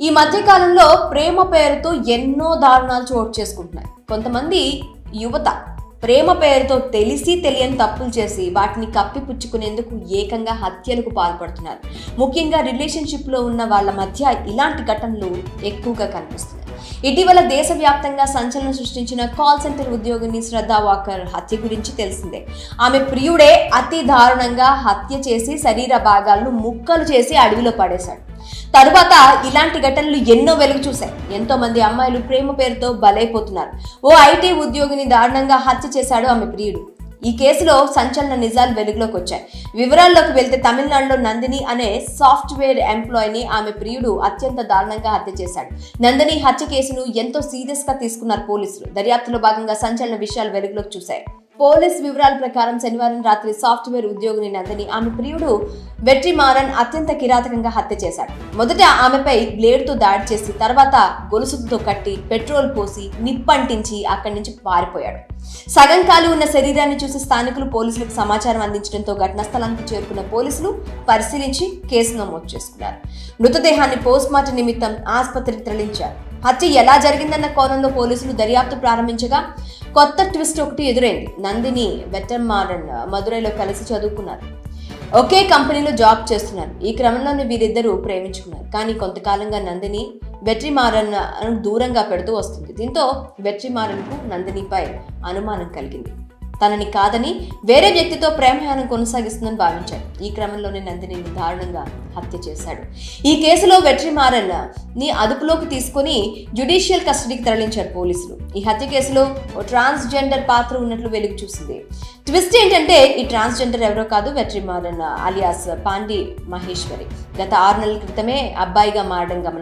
ఈ మధ్య కాలంలో ప్రేమ పేరుతో ఎన్నో దారుణాలు చోటు చేసుకుంటున్నాయి. కొంతమంది యువత ప్రేమ పేరుతో తెలిసి తెలియని తప్పులు చేసి వాటిని కప్పిపుచ్చుకునేందుకు ఏకంగా హత్యలకు పాల్పడుతున్నారు. ముఖ్యంగా రిలేషన్షిప్లో ఉన్న వాళ్ళ మధ్య ఇలాంటి ఘటనలు ఎక్కువగా కనిపిస్తున్నాయి. ఇటీవల దేశవ్యాప్తంగా సంచలనం సృష్టించిన కాల్ సెంటర్ ఉద్యోగిని శ్రద్ధా వాకర్ హత్య గురించి తెలిసిందే. ఆమె ప్రియుడే అతి దారుణంగా హత్య చేసి శరీర భాగాలను ముక్కలు చేసి అడవిలో పడేశాడు. తరువాత ఇలాంటి ఘటనలు ఎన్నో వెలుగు చూశాయి. ఎంతో మంది అమ్మాయిలు ప్రేమ పేరుతో బలైపోతున్నారు. ఓ ఐటీ ఉద్యోగిని దారుణంగా హత్య చేశాడు ఆమె ప్రియుడు. ఈ కేసులో సంచలన నిజాలు వెలుగులోకి వచ్చాయి. వివరాల్లోకి వెళ్తే తమిళనాడులో నందిని అనే సాఫ్ట్వేర్ ఎంప్లాయీని ఆమె ప్రియుడు అత్యంత దారుణంగా హత్య చేశాడు. నందిని హత్య కేసును ఎంతో సీరియస్గా తీసుకున్నారు పోలీసులు. దర్యాప్తులో భాగంగా సంచలన విషయాలు వెలుగులోకి చూశాయి. పోలీస్ వివరాల ప్రకారం శనివారం రాత్రి సాఫ్ట్వేర్ ఉద్యోగిని నందిని ఆమె ప్రియుడు వెట్రిమారన్ అత్యంత కిరాతకంగా హత్య చేశాడు. మొదట ఆమెపై బ్లేడ్తో దాడి చేసి తర్వాత గొలుసుతో కట్టి పెట్రోల్ పోసి నిప్పంటించి అక్కడి నుంచి పారిపోయాడు. సగం కాలు ఉన్న శరీరాన్ని చూసి స్థానికులు పోలీసులకు సమాచారం అందించడంతో ఘటనా స్థలానికి చేరుకున్న పోలీసులు పరిశీలించి కేసు నమోదు చేసుకున్నారు. మృతదేహాన్ని పోస్ట్మార్టం నిమిత్తం ఆసుపత్రికి తరలించారు. హత్య ఎలా జరిగిందన్న కోణంలో పోలీసులు దర్యాప్తు ప్రారంభించగా కొత్త ట్విస్ట్ ఒకటి ఎదురైంది. నందిని వెటర్మారన్ మదురైలో కలిసి చదువుకున్నారు. ఒకే కంపెనీలో జాబ్ చేస్తున్నారు. ఈ క్రమంలోనే వీరిద్దరూ ప్రేమించుకున్నారు. కానీ కొంతకాలంగా నందిని వెట్రిమారన్ దూరంగా పెడుతూ వస్తుంది. దీంతో వెట్రిమారన్కు నందినిపై అనుమానం కలిగింది. తనని కాదని వేరే వ్యక్తితో ప్రేమయానం కొనసాగిస్తుందని భావించాడు. ఈ క్రమంలోనే నందినిని దారుణంగా హత్య చేశాడు. ఈ కేసులో వెట్రిమారన్ని అదుపులోకి తీసుకొని జ్యుడిషియల్ కస్టడీకి తరలించారు పోలీసులు. ఈ హత్య కేసులో ఓ ట్రాన్స్జెండర్ పాత్ర ఉన్నట్లు వెలుగు చూసింది. ట్విస్ట్ ఏంటంటే ఈ ట్రాన్స్జెండర్ ఎవరో కాదు వెట్రిమారన్ అలియాస్ పాండి మహేశ్వరి. గత ఆరు నెలల క్రితమే అబ్బాయిగా మారడం గమనం